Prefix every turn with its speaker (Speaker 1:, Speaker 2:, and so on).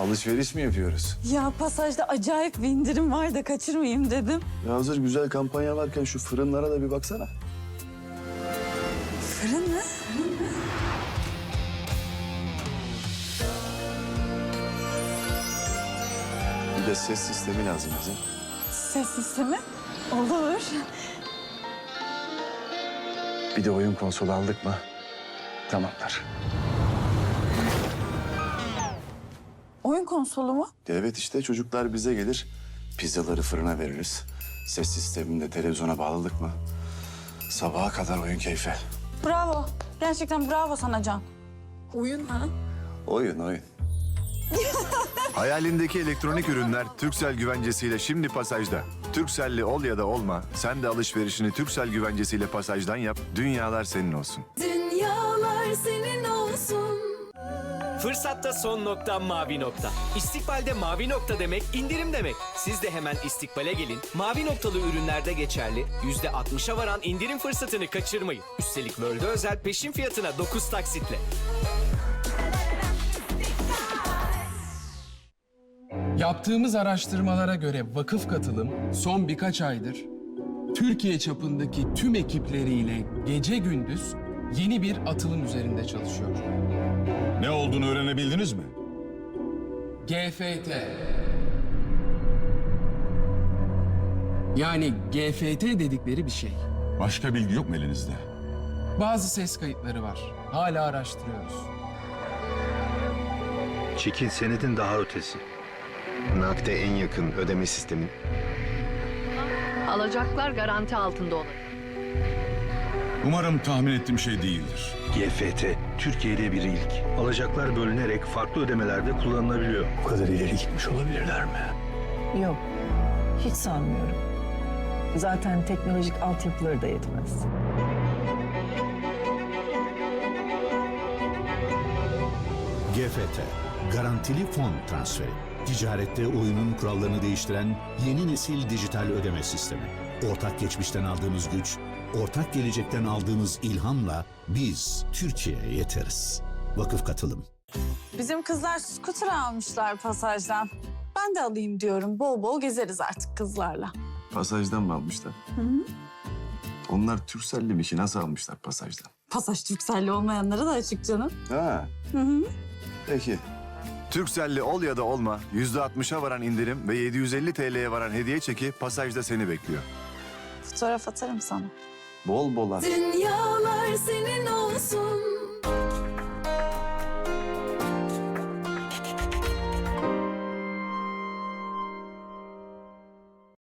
Speaker 1: Alışveriş mi yapıyoruz?
Speaker 2: Ya pasajda acayip bir indirim var da kaçırmayayım dedim.
Speaker 1: Ya hazır güzel kampanya varken şu fırınlara da bir baksana.
Speaker 2: Fırın mı?
Speaker 1: Bir de ses sistemi lazım bize.
Speaker 2: Ses sistemi? Olur.
Speaker 1: Bir de oyun konsolu aldık mı? Tamamdır.
Speaker 2: Oyun konsolu mu?
Speaker 1: Evet işte çocuklar bize gelir. Pizzaları fırına veririz. Ses sistemini de televizyona bağladık mı? Sabaha kadar oyun keyfi.
Speaker 2: Bravo. Gerçekten bravo sana Can. Oyun ha?
Speaker 1: Oyun oyun.
Speaker 3: Hayalindeki elektronik ürünler Türksel güvencesiyle şimdi pasajda. Türkcelli ol ya da olma, sen de alışverişini Türksel güvencesiyle pasajdan yap, dünyalar senin olsun.
Speaker 4: Fırsatta son nokta mavi nokta. İstikbalde mavi nokta demek indirim demek. Siz de hemen istikbale gelin. Mavi noktalı ürünlerde geçerli. %60'a varan indirim fırsatını kaçırmayın. Üstelik World'e özel peşin fiyatına 9 taksitle.
Speaker 5: Yaptığımız araştırmalara göre vakıf katılım son birkaç aydır Türkiye çapındaki tüm ekipleriyle gece gündüz yeni bir atılım üzerinde çalışıyor.
Speaker 6: Olduğunu öğrenebildiniz mi?
Speaker 5: GFT. Yani GFT dedikleri bir şey.
Speaker 6: Başka bilgi yok mu elinizde?
Speaker 5: Bazı ses kayıtları var. Hala araştırıyoruz.
Speaker 7: Çekin senedin daha ötesi. Nakde en yakın ödeme sistemi.
Speaker 8: Alacaklar garanti altında olur.
Speaker 6: Umarım tahmin ettiğim şey değildir.
Speaker 7: GFT, Türkiye'de bir ilk. Alacaklar bölünerek farklı ödemelerde kullanılabiliyor. Bu kadar ileri gitmiş olabilirler mi?
Speaker 9: Yok, hiç sanmıyorum. Zaten teknolojik altyapıları da yetmez.
Speaker 10: GFT, garantili fon transferi. Ticarette oyunun kurallarını değiştiren yeni nesil dijital ödeme sistemi. Ortak geçmişten aldığımız güç, ortak gelecekten aldığımız ilhamla biz Türkiye'ye yeteriz. Vakıf katılım.
Speaker 2: Bizim kızlar scooter almışlar pasajdan. Ben de alayım diyorum. Bol bol gezeriz artık kızlarla.
Speaker 1: Pasajdan mı almışlar? Onlar Türkcelli mi ki? Nasıl almışlar pasajdan?
Speaker 2: Pasaj Türkcelli olmayanlara da açık canım.
Speaker 1: Ha.
Speaker 2: Hı hı.
Speaker 1: Peki.
Speaker 3: Türkcelli ol ya da olma, %60'a varan indirim ve 750 TL'ye varan hediye çeki pasajda seni bekliyor.
Speaker 2: Fotoğraf atarım sana.
Speaker 1: Bol bol at.
Speaker 2: Dünyalar senin olsun.